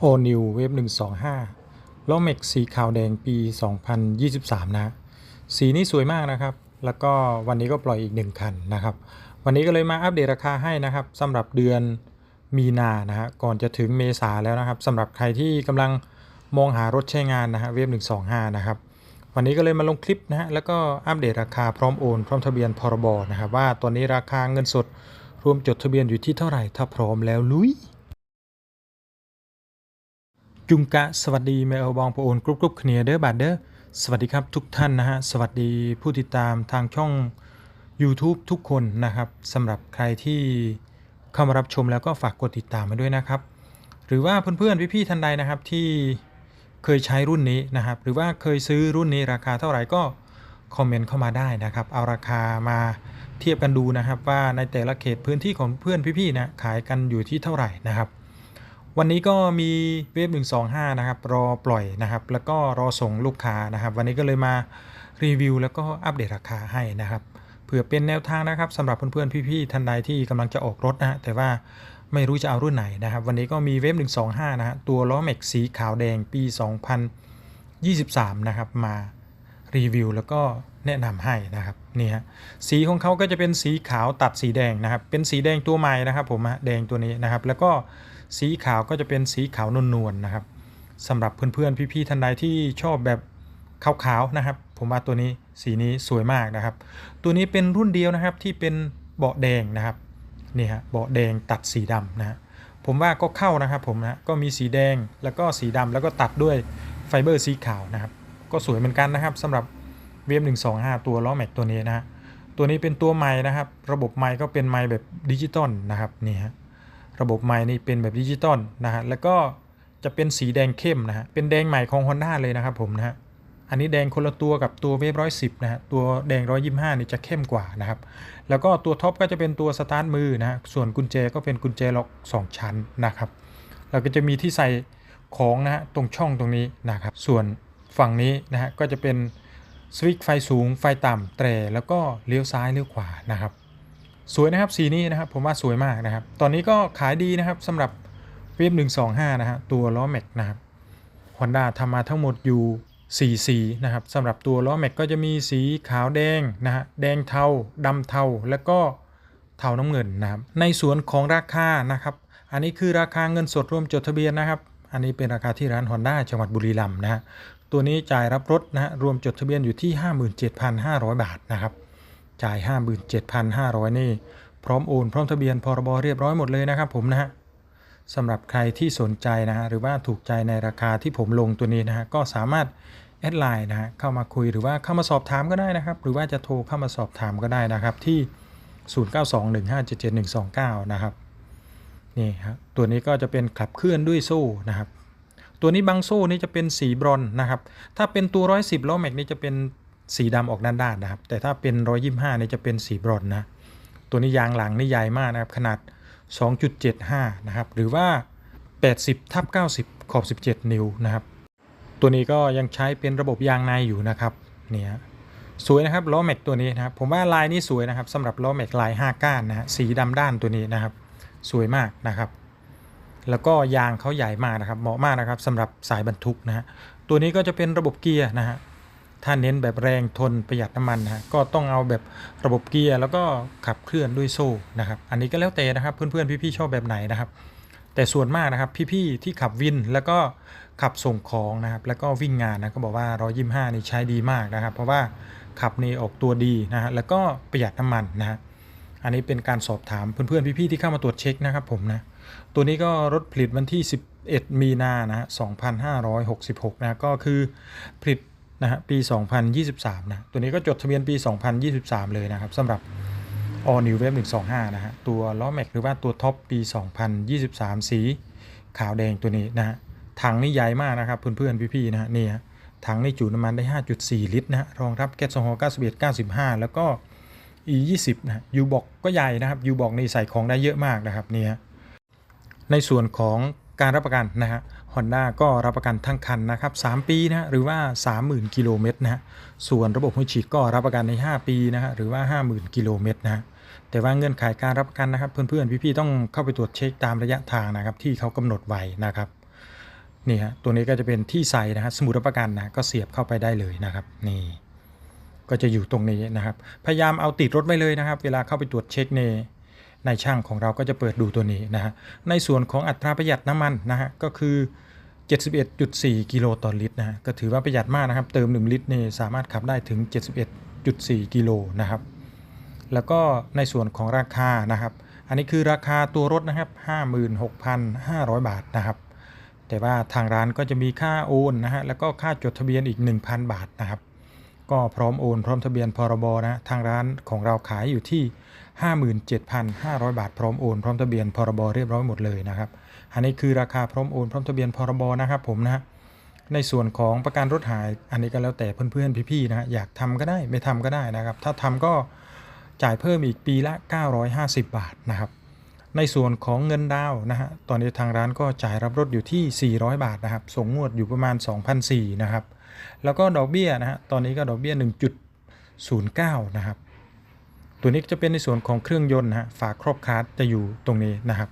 โอนิวเวฟ125ล้อเม็กสีขาวแดงปี 2023 นะ สีนี้สวยมากนะครับ แล้วก็วันนี้ก็ปล่อยอีก 1 คันนะครับ วันนี้ก็เลยมาอัปเดตราคาให้นะครับสำหรับเดือนมีนานะฮะก่อนจะถึงเมษาแล้วนะครับสำหรับใครที่กำลังมองหารถใช้งานนะฮะเวฟ125 นะครับ วันนี้ก็เลยมาลงคลิปนะฮะแล้วก็อัปเดตราคาพร้อมโอนพร้อมทะเบียนพรบนะครับว่าตอนนี้ราคาเงินสดรวมจดทะเบียนอยู่ที่เท่าไหร่ถ้าพร้อมแล้วลุย จุงกะสวัสดีเมลบองปโอนกรุ๊ปกรุ๊ปเนียเด้อบาเด้อสวัสดีครับทุกท่านนะฮะสวัสดีผู้ติดตามทางช่อง YouTube ทุกคนนะครับสำหรับใครที่เข้ามารับชมแล้วก็ฝากกดติดตามมาด้วยนะครับ หรือว่าเพื่อนๆพี่ๆท่านใดนะครับที่เคยใช้รุ่นนี้นะครับ หรือว่าเคยซื้อรุ่นนี้ราคาเท่าไหร่ก็คอมเมนต์เข้ามาได้นะครับ เอาราคามาเทียบกันดูนะครับ ว่าในแต่ละเขตพื้นที่ของเพื่อนพี่ๆนะขายกันอยู่ที่เท่าไหร่นะครับ วันนี้ก็มีเวฟ125 นะครับ รอปล่อยนะครับ แล้วก็รอส่งลูกค้านะครับ วันนี้ก็เลยมารีวิว แล้วก็อัปเดตราคาให้นะครับเผื่อเป็นแนวทางนะครับสำหรับเพื่อนๆพี่ๆท่านใดที่กำลังจะออกรถนะฮะแต่ว่าไม่รู้จะเอารุ่นไหนนะครับ วันนี้ก็มีเวฟ125 นะฮะตัวล้อแม็กสีขาวแดงปี 2023 นะครับมา รีวิวแล้วก็แนะนำให้นะครับนี่ฮะสีของเขาก็จะเป็นสีขาวตัดสีแดงนะครับ เป็นสีแดงตัวใหม่นะครับผมฮะแดงตัวนี้นะครับ แล้วก็สีขาวก็จะเป็นสีขาวนวลๆนะครับสำหรับเพื่อนๆพี่ๆท่านใดที่ชอบแบบขาวๆนะครับ ผมว่าตัวนี้สีนี้สวยมากนะครับ ตัวนี้เป็นรุ่นเดียวนะครับที่เป็นเบาะแดงนะครับนี่ฮะเบาะแดงตัดสีดำนะฮะผมว่าก็เข้านะครับผมนะก็มีสีแดงแล้วก็สีดำแล้วก็ตัดด้วยไฟเบอร์สีขาวนะครับ ก็สวยเหมือนกันนะครับสำหรับเวฟ125 ตัวล้อแม็กตัวนี้นะฮะตัวนี้เป็นตัวไม้นะครับ ระบบไม้ก็เป็นไม้แบบดิจิตอลนะครับนี่ฮะระบบไม้นี่เป็นแบบดิจิตอลนะฮะแล้วก็จะเป็นสีแดงเข้มนะฮะเป็นแดงใหม่ของ Honda เลยนะครับผมนะฮะอันนี้แดงคนละตัวกับตัวเวฟร้อยสิบนะฮะตัวแดงร้อยยี่ห้านี่จะเข้มกว่านะครับ แล้วก็ตัวท็อปก็จะเป็นตัวสตาร์ทมือนะฮะส่วนกุญแจก็เป็นกุญแจล็อก2ชั้นนะครับแล้วก็จะมีที่ใส่ของนะฮะตรงช่องตรงนี้นะครับ ส่วน ฝั่งนี้นะฮะก็จะเป็นสวิตไฟสูงไฟต่ำแตรแล้วก็เลี้ยวซ้ายเลี้ยวขวานะครับ สวยนะครับสีนี้นะครับผมว่าสวยมากนะครับ ตอนนี้ก็ขายดีนะครับสำหรับเวฟ125 นะฮะตัวล้อแม็กนะครับ Honda ทำมาทั้งหมดอยู่ 4 สีนะครับสำหรับตัวล้อแม็กก็จะมีสีขาวแดงนะฮะแดงเทาดำเทาแล้วก็เทาน้ำเงินนะครับในส่วนของราคานะครับ อันนี้คือราคาเงินสดรวมจดทะเบียนนะครับ อันนี้เป็นราคาที่ร้าน Honda จังหวัดบุรีรัมย์นะฮะ ตัวนี้จ่ายรับรถนะฮะรวมจดทะเบียนอยู่ที่ 57,500 บาทนะครับ จ่าย 57,500 นี่พร้อมโอนพร้อมทะเบียนพรบเรียบร้อยหมดเลยนะครับผมนะฮะสำหรับใครที่สนใจนะฮะหรือว่าถูกใจในราคาที่ผมลงตัวนี้นะฮะก็สามารถแอดไลน์นะฮะเข้ามาคุยหรือว่าเข้ามาสอบถามก็ได้นะครับ หรือว่าจะโทรเข้ามาสอบถามก็ได้นะครับที่ 0921577129 นะครับนี่ครับตัวนี้ก็จะเป็นขับเคลื่อนด้วยโซ่นะครับ ตัวนี้บางโซ่นี่จะเป็นสีบรอนนะครับ ถ้าเป็นตัว 110ล้อแม็กนี่จะเป็นสีดำออกด้านๆนะครับ แต่ถ้าเป็น 125นี่จะเป็นสีบรอนนะ ตัวนี้ยางหลังนี่ใหญ่มากนะครับ ขนาด 2.75 นะครับ หรือว่า 80ทับ90 ขอบ 17 นิ้วนะครับ ตัวนี้ก็ยังใช้เป็นระบบยางในอยู่นะครับ เนี่ยสวยนะครับล้อแม็กตัวนี้นะครับ ผมว่าลายนี้สวยนะครับสำหรับล้อแม็กลาย 5 ก้านนะฮะสีดำด้านตัวนี้นะครับ สวยมากนะครับ แล้วก็ยางเขาใหญ่มากนะครับ เหมาะมากนะครับสำหรับสายบรรทุกนะฮะตัวนี้ก็จะเป็นระบบเกียร์นะฮะถ้าเน้นแบบแรงทนประหยัดน้ำมันนะฮะก็ต้องเอาแบบระบบเกียร์แล้วก็ขับเคลื่อนด้วยโซ่นะครับ อันนี้ก็แล้วแต่นะครับเพื่อนๆพี่ๆชอบแบบไหนนะครับ แต่ส่วนมากนะครับพี่ๆที่ขับวินแล้วก็ขับส่งของนะครับ แล้วก็วิ่งงานนะก็บอกว่า125นี่ใช้ดีมากนะครับ เพราะว่าขับนี่ออกตัวดีนะฮะแล้วก็ประหยัดน้ำมันนะฮะอันนี้เป็นการสอบถามเพื่อนๆพี่ๆที่เข้ามาตรวจเช็คนะครับผมนะ ตัวนี้ก็รถผลิตวันที่ 11 มีนานะฮะ2566 นะก็คือผลิตนะฮะปี 2023 นะตัวนี้ก็จดทะเบียนปี 2023 เลยนะครับสำหรับ All New Wave 125 นะฮะตัวล้อแม็กหรือว่าตัวท็อปปี 2023 สีขาวแดงตัวนี้นะฮะถังนี่ใหญ่มากนะครับเพื่อนๆพี่ๆนะฮะนี่ฮะถังนี่จุน้ำมันได้ 5.4 ลิตรนะฮะรองรับแก๊สโซฮอล์91 95 แล้วก็ E 20 นะฮะยูบอกก็ใหญ่นะครับยูบอกนี่ใส่ของได้เยอะมากนะครับนี่ฮะ ในส่วนของการรับประกันนะฮะ Honda ก็รับประกันทั้งคันนะครับ 3 ปีนะหรือว่า 30,000 กิโลเมตรนะฮะส่วนระบบหัวฉีดก็รับประกันใน 5 ปีนะฮะหรือว่า 50,000 กิโลเมตรนะฮะแต่ว่าเงื่อนไขการรับประกันนะครับ เพื่อนๆ พี่ๆ ต้องเข้าไปตรวจเช็คตามระยะทางนะครับ ที่เขากำหนดไว้นะครับนี่ฮะตัวนี้ก็จะเป็นที่ใส่นะฮะสมุดรับประกันนะก็เสียบเข้าไปได้เลยนะครับ นี่ ก็จะอยู่ตรงนี้นะครับ พยายามเอาติดรถไว้เลยนะครับ เวลาเข้าไปตรวจเช็คใน ในช่างของเราก็จะเปิดดูตัวนี้นะฮะในส่วนของอัตราประหยัดน้ำมันนะฮะก็คือ 71.4 กิโลต่อลิตรนะฮะก็ถือว่าประหยัดมากนะครับ เติม 1 ลิตรนี่สามารถขับได้ถึง 71.4 กิโลนะครับแล้วก็ในส่วนของราคานะครับ อันนี้คือราคาตัวรถนะครับ 56,500 บาทนะครับ แต่ว่าทางร้านก็จะมีค่าโอนนะฮะ แล้วก็ค่าจดทะเบียนอีก 1,000 บาทนะครับ ก็พร้อมโอน พร้อมทะเบียนพรบนะ ทางร้านของเราขายอยู่ที่ 57,500 บาทพร้อมโอนพร้อมทะเบียนพรบเรียบร้อยหมดเลยนะครับอันนี้คือราคาพร้อมโอนพร้อมทะเบียนพรบนะครับผมนะฮะในส่วนของประกันรถหายอันนี้ก็แล้วแต่เพื่อนๆพี่ๆนะฮะอยากทำก็ได้ไม่ทำก็ได้นะครับ ถ้าทำก็จ่ายเพิ่มอีกปีละ 950 บาทนะครับ ในส่วนของเงินดาวน์นะฮะตอนนี้ทางร้านก็จ่ายรับรถอยู่ที่ 400 บาทนะครับส่งงวดอยู่ประมาณ2,400นะครับแล้วก็ดอกเบี้ยนะฮะตอนนี้ก็ดอกเบี้ย 1.09นะครับ ตัวนี้จะเป็นในส่วนของเครื่องยนต์ฮะฝาครอบคาร์ดจะอยู่ตรงนี้นะครับ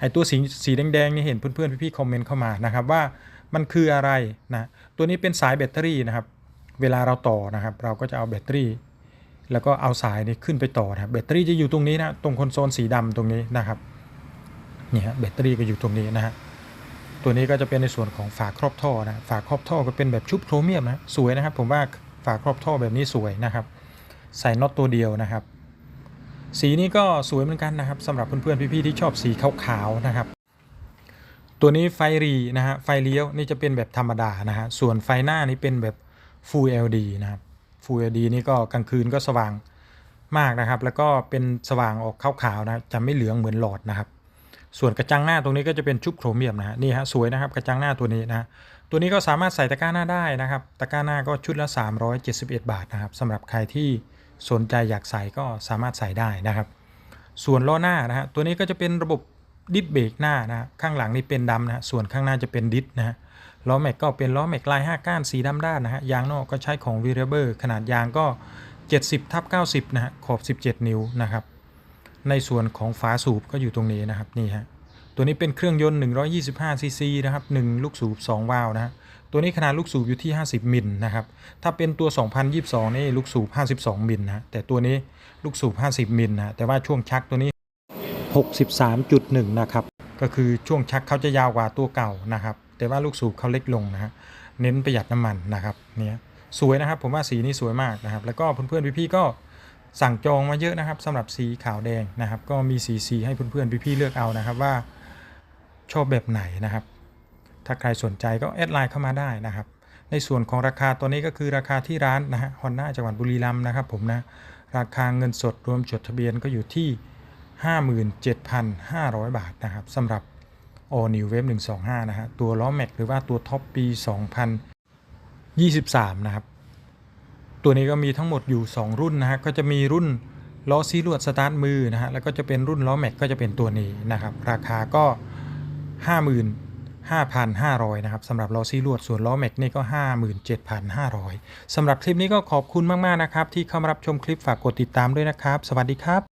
ไอตัวสีสีแดงๆนี่เห็นเพื่อนๆพี่ๆคอมเมนต์เข้ามานะครับว่ามันคืออะไรนะตัวนี้เป็นสายแบตเตอรี่นะครับ เวลาเราต่อนะครับ เราก็จะเอาแบตเตอรี่ แล้วก็เอาสายนี้ขึ้นไปต่อนะแบตเตอรี่จะอยู่ตรงนี้นะตรงคอนโซลสีดำตรงนี้นะครับนี่ฮะแบตเตอรี่ก็อยู่ตรงนี้นะฮะตัวนี้ก็จะเป็นในส่วนของฝาครอบท่อนะฝาครอบท่อก็เป็นแบบชุบโครเมียมนะสวยนะครับ ผมว่าฝาครอบท่อแบบนี้สวยนะครับ ใส่น็อตตัวเดียวนะครับ สีนี้ก็สวยเหมือนกันนะครับสำหรับเพื่อนๆพี่ๆที่ชอบสีขาวๆนะครับ ตัวนี้ไฟรีนะฮะไฟเลี้ยวนี่จะเป็นแบบธรรมดานะฮะส่วนไฟหน้านี่เป็นแบบ Full LED นะครับ Full LED นี่ก็กลางคืนก็สว่างมากนะครับ แล้วก็เป็นสว่างออกขาวๆนะจะไม่เหลืองเหมือนหลอดนะครับ ส่วนกระจังหน้าตรงนี้ก็จะเป็นชุบโครเมียมนะฮะนี่ฮะสวยนะครับกระจังหน้าตัวนี้นะฮะตัวนี้ก็สามารถใส่ตะกร้าหน้าได้นะครับ ตะกร้าหน้าก็ชุดละ 371 บาทนะครับสำหรับใครที่ สนใจอยากใส่ก็สามารถใส่ได้นะครับ ส่วนล้อหน้านะฮะตัวนี้ก็จะเป็นระบบดิสเบรกหน้านะฮะข้างหลังนี่เป็นดำนะฮะส่วนข้างหน้าจะเป็นดิสนะฮะล้อแม็กก็เป็นล้อแม็กลาย5ก้านสีดำด้านนะฮะยางนอกก็ใช้ของ v a r i a b l e ขนาดยางก็ 70ทับ90นะฮะขอบ 17 นิ้วนะครับ ในส่วนของฝาสูบก็อยู่ตรงนี้นะครับนี่ฮะตัวนี้เป็นเครื่องยนต์ 125ซีซีนะครับ1ลูกสูบ 2 วาล์วนะฮะ ตัวนี้ขนาดลูกสูบอยู่ที่ 50 มิลนะครับ ถ้าเป็นตัว 2022 นี่ลูกสูบ 52 มิลนะ แต่ตัวนี้ลูกสูบ 50 มิลนะ แต่ว่าช่วงชักตัวนี้ 63.1 นะครับ ก็คือช่วงชักเขาจะยาวกว่าตัวเก่านะครับ แต่ว่าลูกสูบเขาเล็กลงนะฮะ เน้นประหยัดน้ำมันนะครับ เนี่ย สวยนะครับ ผมว่าสีนี้สวยมากนะครับ แล้วก็เพื่อนๆพี่ๆก็สั่งจองมาเยอะนะครับสำหรับสีขาวแดงนะครับ ก็มีสีสีให้เพื่อนๆพี่ๆเลือกเอานะครับว่าชอบแบบไหนนะครับ ถ้าใครสนใจก็แอดไลน์เข้ามาได้นะครับ ในส่วนของราคาตัวนี้ก็คือราคาที่ร้านนะฮะฮอนด้าจังหวัดบุรีรัมย์นะครับผมนะราคาเงินสดรวมจดทะเบียนก็อยู่ที่ 57,500 บาทนะครับสำหรับ All New Wave 125 นะฮะตัวล้อแม็กหรือว่าตัวท็อปปี 2023 นะครับ ตัวนี้ก็มีทั้งหมดอยู่ 2 รุ่นนะฮะก็จะมีรุ่นล้อซีลวดสตาร์ทมือนะฮะแล้วก็จะเป็นรุ่นล้อแม็กก็จะเป็นตัวนี้นะครับ ราคาก็ 5,500 นะครับสำหรับล้อซีลวดส่วนล้อแม็กนี่ก็ 57,500 สำหรับคลิปนี้ก็ขอบคุณมาก ๆ นะครับ ที่เข้ามารับชมคลิปฝากกดติดตามด้วยนะครับ สวัสดีครับ